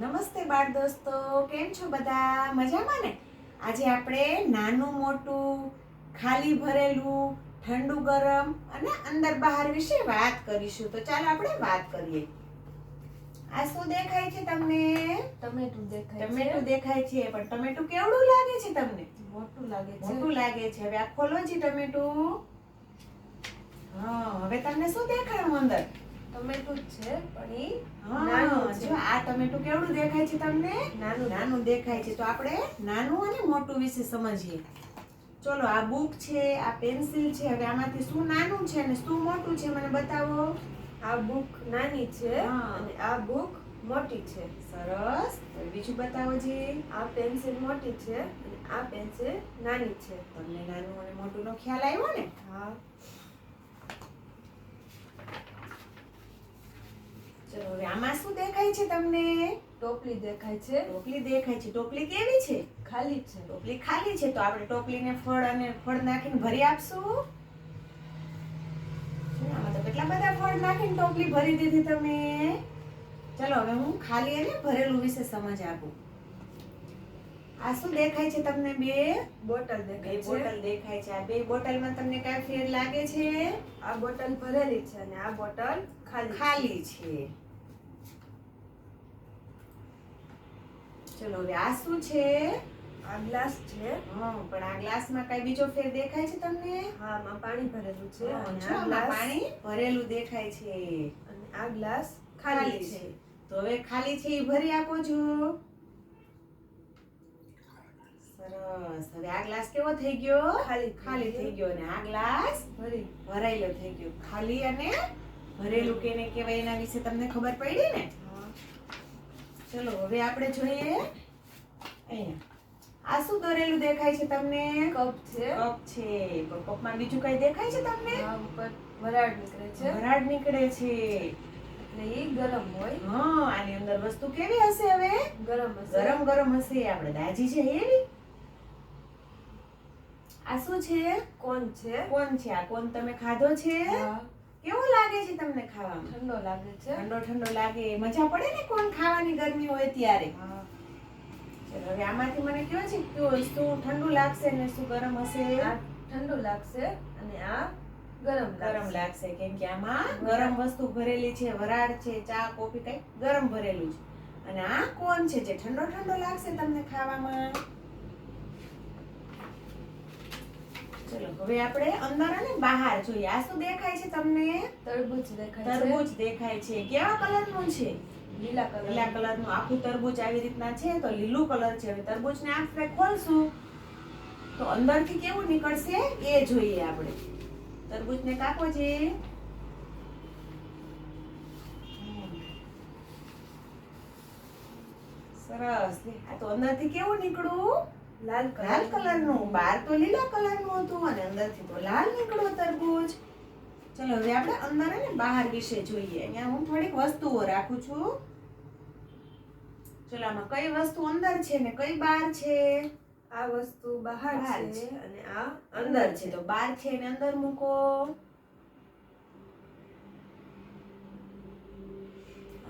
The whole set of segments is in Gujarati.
નમસ્તે બાળ દોસ્તો કેમ છો બધા? મજામાં ને? આજે આપણે નાનું મોટું ખાલી ભરેલું ઠંડુ ગરમ અને અંદર બહાર વિશે વાત કરીશું. તો ચાલો આપણે વાત કરીએ. આ શું દેખાય છે તમને? ટમેટું દેખાય ટમેટું દેખાય છે પણ ટમેટું કેવડું લાગે છે તમને? મોટું લાગે છે. મોટું લાગે છે. હવે આ ખોલો જી ટમેટું. હા હવે તમને શું દેખાયું અંદર? ટમેટું જ છે પણ એ હા નાનું છે. જો આ ટમેટું કેવડું દેખાય છે તમને? નાનું નાનું દેખાય છે. તો આપણે નાનું અને મોટું વિશે સમજીએ. ચલો આ બુક છે આ પેન્સિલ છે હવે આમાંથી શું નાનું છે અને શું મોટું છે મને બતાવો? આ બુક નાની છે. અને આ બુક મોટી છે. સરસ. બીજું બતાવો જી. આ પેન્સિલ મોટી છે અને આ પેન્સિલ નાની છે. તમને નાનું અને મોટું નો ખ્યાલ આવ્યો ને? હા. ચલો હવે આમાં શું દેખાય છે તમને? ટોપલી દેખાય છે. ટોપલી દેખાય છે. ટોપલી કેવી છે? ખાલી છે. ટોપલી ખાલી છે? તો આપણે ટોપલીને ફળ અને ફળ નાખીને ભરી આપશું. આમાં તો કેટલા બધા ફળ નાખીને ટોપલી ભરી દીધી તમે? ચલો હવે હું ખાલી અને ભરેલું વિશે સમજ આપું. આ શું દેખાય છે તમને બે બોટલ દેખાય છે? બોટલ દેખાય છે. આ બે બોટલમાં તમને કઈ ફેર લાગે છે? આ બોટલ ભરેલી છે અને આ બોટલ ખાલી ખાલી છે. ચલો હવે આ શું છે? આ ગ્લાસ છે. હા પણ આ ગ્લાસમાં કઈ બીજો ફેર દેખાય છે તમને? હા માં પાણી ભરેલું છે અને આ ગ્લાસ પાણી ભરેલું દેખાય છે. અને આ ગ્લાસ ખાલી છે. તો હવે ખાલી છે એ ભરી આપો છો સરસ હવે આ ગ્લાસ કેવો થઈ ગયો? ખાલી ખાલી થઈ ગયો. અને આ ગ્લાસ ભરી ભરાયેલો થઈ ગયો. ખાલી અને ભરેલું કેને કહેવાય એના વિશે તમને ખબર પડી ને? ચલો હવે આપણે જોઈએ. અહીંયા. આ શું દોરેલું દેખાય છે તમને? કપ છે. કપ છે. કપમાં બીજું કઈ દેખાય છે તમને? ઉપર વરાળ નીકળે છે. વરાળ નીકળે છે. એટલે એ ગરમ હોય. હા આની અંદર વસ્તુ કેવી હશે હવે? ગરમ હશે. ગરમ ગરમ હશે. આપણે દાજી છે એવી? આ શું છે? કોણ છે? કોણ છે? આ કોણ તમે ખાધો છે? કેવું લાગે છે તમને ખાવામાં? ઠંડો લાગે છે. ઠંડો ઠંડો લાગે. મજા પડે ને કોણ ખાવાની ગરમી હોય ત્યારે? ચલો હવે આમાંથી મને કયો છે કે શું ઠંડુ લાગશે ને શું ગરમ હશે? આ ઠંડુ લાગશે અને આ ગરમ ગરમ લાગશે. લાગશે કેમ કે આમાં ગરમ વસ્તુ ભરેલી છે વરાળ છે ચા કોફી કઈ ગરમ ભરેલું છે. અને આ કોણ છે જે ઠંડો ઠંડો લાગશે તમને ખાવામાં? ચલો હવે આપણે અંદર અને બહાર જોઈએ. આ શું દેખાય છે તમને? તરબૂચ દેખાય છે. તરબૂચ દેખાય છે. કેવા કલરનું છે? લીલા કલર. લીલા કલરનું. આખું તરબૂચ આવી રીતના છે તો લીલું કલર છે. હવે તરબૂચને આપણે ખોલશું. તો અંદરથી કેવું નીકળશે એ જોઈએ આપણે. તરબૂચને કાપો છે સરસ. આ તો અંદરથી કેવું નીકળું લાલ લાલ કલરનું? બહાર તો લીલા કલરનું હતું અને અંદરથી તો લાલ નીકળો તરબૂચ. ચલો હવે આપણે અંદર અને બહાર વિશે જોઈએ. અહીંયા હું થોડીક વસ્તુઓ રાખું છું. ચલો આમાં કઈ વસ્તુ અંદર છે ને કઈ બહાર છે? આ વસ્તુ બહાર છે. અને આ અંદર છે. તો બહાર છે ને અંદર મૂકો.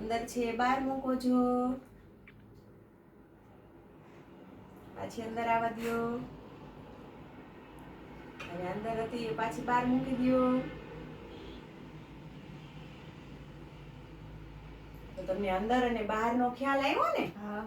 અંદર છે બહાર મૂકો છો પાછી અંદર આવવા દ્યો. હવે અંદર હતી, એ પાછી બહાર મૂકી દો તમને અંદર અને બહારનો ખ્યાલ આવ્યો ને? હા.